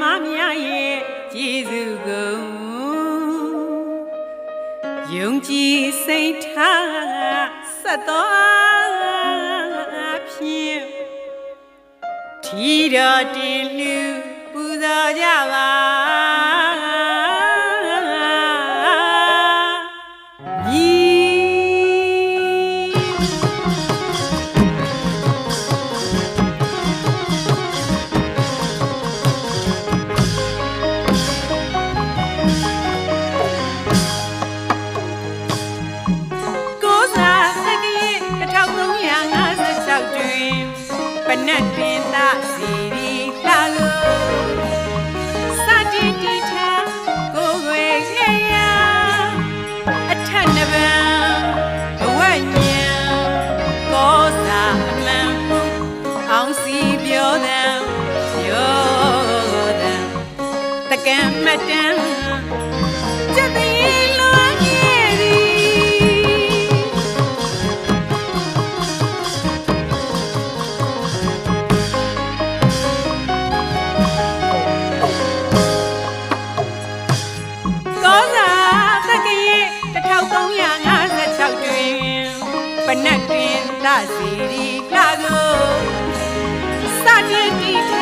မများရဲ့ကျေးဇူးကိုယုံကြည်စိတ်ထားဆက်တော်ဖြင့်ထီတော်တင်လူပူဇော်ကြပါ ကံမတန်ကျက်သိလွန်ရဲ့သည်ကောသာတက္ကရေ1356တွင်ပနတ်တွင်သစီရီလာကိုစတင်တီထာ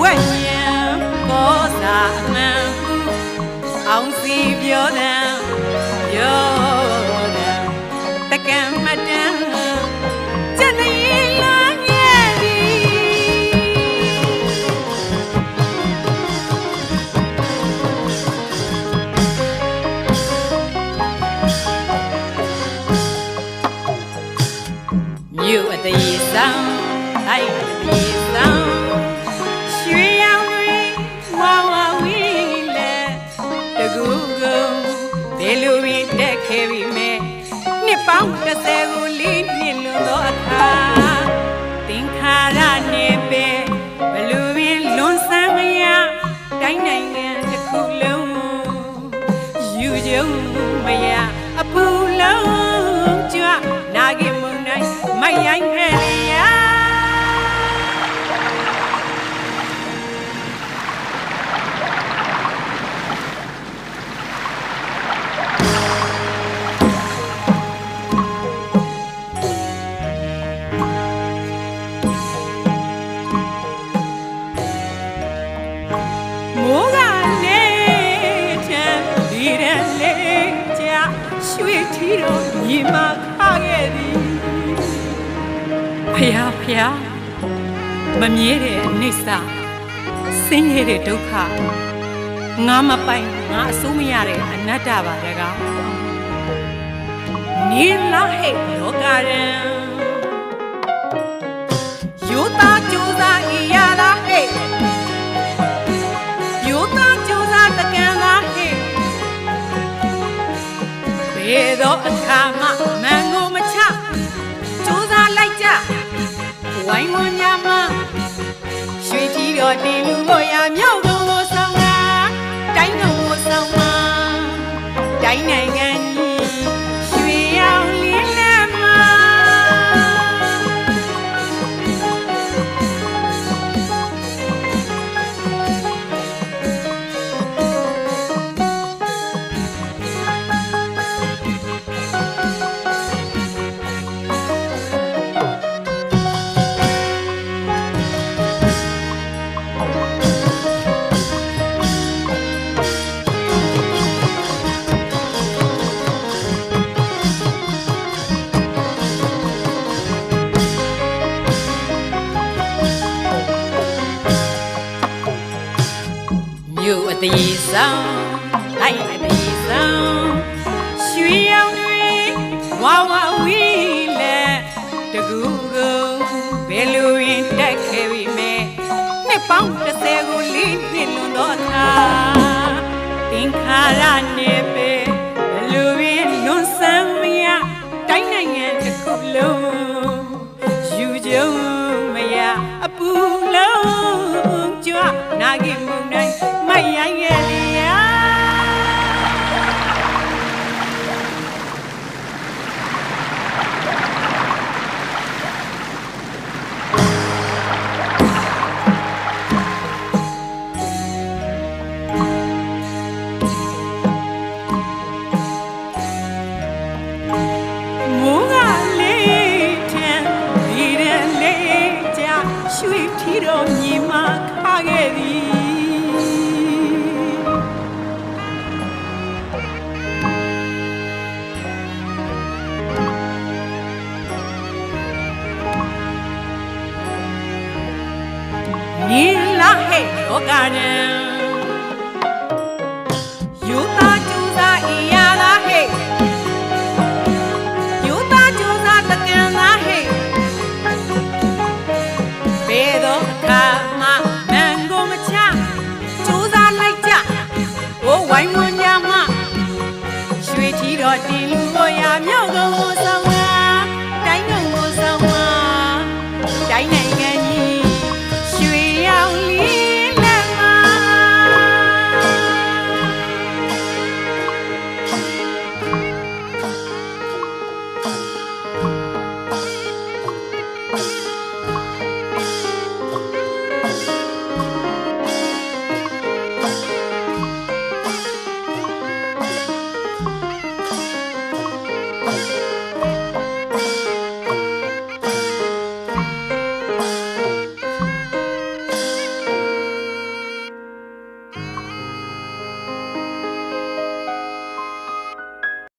ဝညံကောသာအမှန်ဟုအောင်စီပြောတ ခဲ့ပြီမဲနှစ်ပေါင်း30ကိုလေးနှစ်လွန်သောအခါသင်္ခါရနေပဲဘယ်လိုပင်လွန်ဆန်းမရတိုင်းနိုင်ငံတစ်ခုလုံးယူကြုံမရအပူလုံးကြွနာဂိမုန်တိုင်းမိုက်ရိုင်း ရွှေထီတော်ညီမခခဲ့သည်ဖယားဖယားမမြဲတဲ့အနိစ္စဆင်းရဲတဲ့ဒုက္ခငါမပိုင်ငါအစိုးမရတဲ့အနတ္တပါတကားနေလာဟဲ့လောကရန်ယောသားကြိုးစားဤရလားဟဲ့ ဘယ်တော့အခါမှမန်ကိုမချကြိုးစားလိုက်ကြဝိုင်းဝန်းများမှရွှေကြီးတော်တင်လူကိုရမြောက်တော်ကိုဆောင်တာတိုင်းတော်ကိုဆောင်မှာတိုင်းနိုင်ငံ မြို့အသေးဆောင်လိုက်အသေးဆောင်ရွှေရောင်တွေဝါဝဝီလဲတကူကုန်ဘယ်လိုရင်တက်ခဲ့ပြီမဲနှစ်ပေါင်း30ကိုလေးနှစ်လွန်တော့သာသင်္ခါရနေပဲ ကရင်